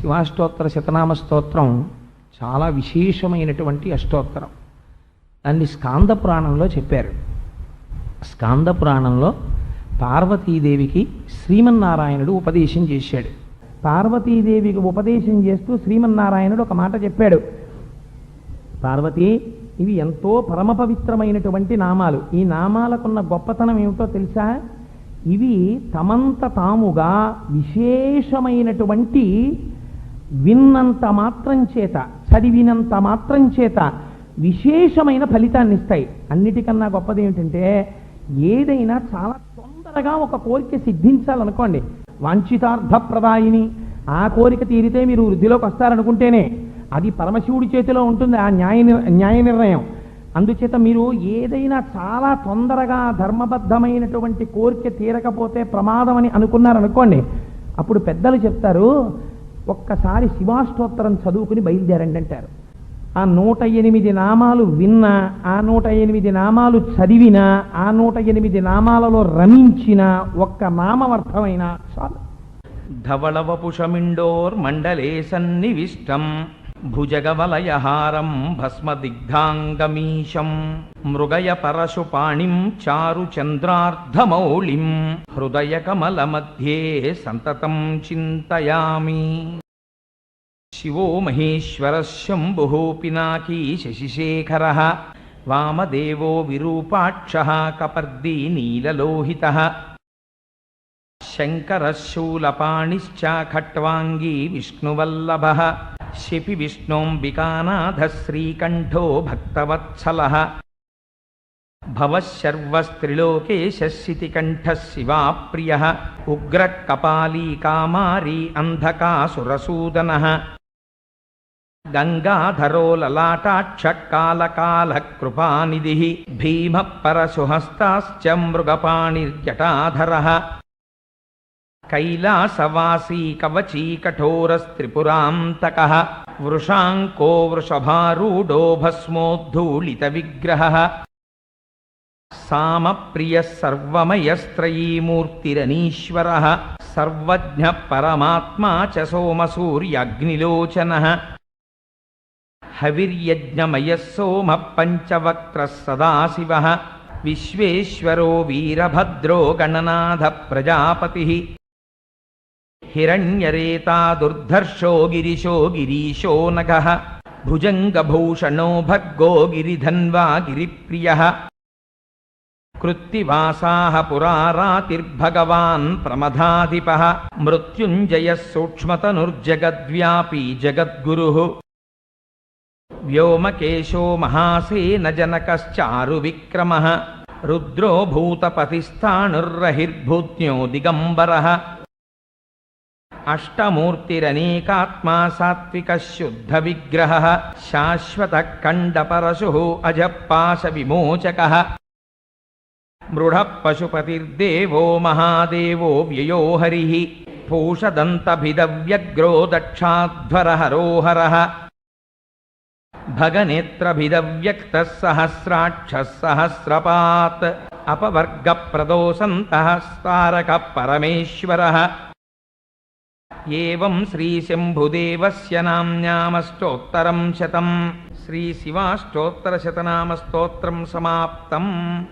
శివాష్టోత్తర శతనామ స్తోత్రం చాలా విశేషమైనటువంటి అష్టోత్తరం. దాన్ని స్కాంద పురాణంలో చెప్పారు. స్కాంద పురాణంలో పార్వతీదేవికి శ్రీమన్నారాయణుడు ఉపదేశం చేశాడు. పార్వతీదేవికి ఉపదేశం చేస్తూ శ్రీమన్నారాయణుడు ఒక మాట చెప్పాడు. పార్వతి ఇవి ఎంతో పరమ పవిత్రమైనటువంటి నామాలు. ఈ నామాలకున్న గొప్పతనం ఏమిటో తెలుసా? ఇవి తమంత తాముగా విశేషమైనటువంటి విన్నంత మాత్రం చేత చదివినంత మాత్రం చేత విశేషమైన ఫలితాన్ని ఇస్తాయి. అన్నిటికన్నా గొప్పది ఏమిటంటే ఏదైనా చాలా తొందరగా ఒక కోరిక సిద్ధించాలనుకోండి. వాంఛితార్థప్రదాయిని ఆ కోరిక తీరితే మీరు వృద్ధిలోకి వస్తారనుకుంటేనే అది పరమశివుడి చేతిలో ఉంటుంది ఆ న్యాయ నిర్- న్యాయ నిర్ణయం. అందుచేత మీరు ఏదైనా చాలా తొందరగా ధర్మబద్ధమైనటువంటి కోరిక తీరకపోతే ప్రమాదం అని అనుకున్నారనుకోండి అప్పుడు పెద్దలు చెప్తారు ఒక్కసారి శివాష్టోత్తరం చదువుకుని బయలుదేరండి అంటారు. ఆ నూట ఎనిమిది నామాలు విన్నా ఆ నూట ఎనిమిది నామాలు చదివినా ఆ నూట ఎనిమిది నామాలలో రమించిన ఒక్క నామమర్థమైన చాలు. ధవళవపుషమిండోర్మండలే సన్నివిష్టం. భుజగవలయహారం భస్మదిగ్ధాంగమీశం మృగయ పరశుపాణిం చారు చంద్రార్ధమౌళిం హృదయకమలమధ్యే సంతతం చింతయామి శివో మహేశ్వర శంభు పినాకీ శశిశేఖర వామదేవో విరూపాక్ష కపర్దీ నీలలోహిత శంకరశూలపాణిశ్చ ఖట్వాంగీ విష్ణువల్లభ శిపి విష్ణోంబికానాథ శ్రీకంఠో భక్తవత్సల. భవశర్వస్త్రిలోకేశితికంఠ శివాప్రియ ఉగ్ర కపాలీ కామారీ అంధకాసురసూదన. గంగాధరో లలాటాక్ష కాలకాల కృపానిధి భీమ పరశుహస్తాశ్చ మృగపాణిర్జటాధర. కైలాసవాసీ కవచీ కఠోరస్త్రిపురాంతక వృషాంకో వృషభారూఢో భస్మోద్ధూళిత విగ్రహ సామప్రియ సర్వమయస్త్రయీమూర్తిరనీశ్వర సర్వజ్ఞ పరమాత్మా చ సోమసూర్యగ్నిలోచన హవిర్యజ్ఞమయ సోమ పంచవక్ర సదాశివ విశ్వేశ్వరో వీరభద్రో గణనాథ ప్రజాపతి హిరణ్యరేతా దుర్ధర్షో గిరిశో గిరీశో నగ భుజంగభూషణో భర్గో గిరిధన్వా గిరిప్రియ కృత్తివాసాః పురారాతిర్భగవాన్ ప్రమథాధిప మృత్యుంజయः సూక్ష్మతనుర్జగద్వ్యాపీ జగద్గురుः వ్యోమకేశో మహాసేన జనకశ్చారు విక్రమः రుద్రో భూతపతిస్థాణుర్రహిర్భూత్న్యో దిగంబరः అష్టమూర్తిరనేకాత్మా సాత్విక శుద్ధ విగ్రహ శాశ్వత కండపరశు అజపాశ విమోచక మృఢ పశుపతిర్దేవో మహాదేవో వ్యయో హరి పూషదంతభిదవ్యగ్రో దక్షాధ్వరహరోహర భగనేత్రభిదవ్యక్త సహస్రాక్ష సహస్రపాత్ అపవర్గ ప్రదోసంత తారక పరమేశ్వర एवं श्रीशम्भुदेवस्य शम्भुदेवस्य शतं श्रीशिवाष्टोत्तरशतनामस्तोत्रं समाप्तम्।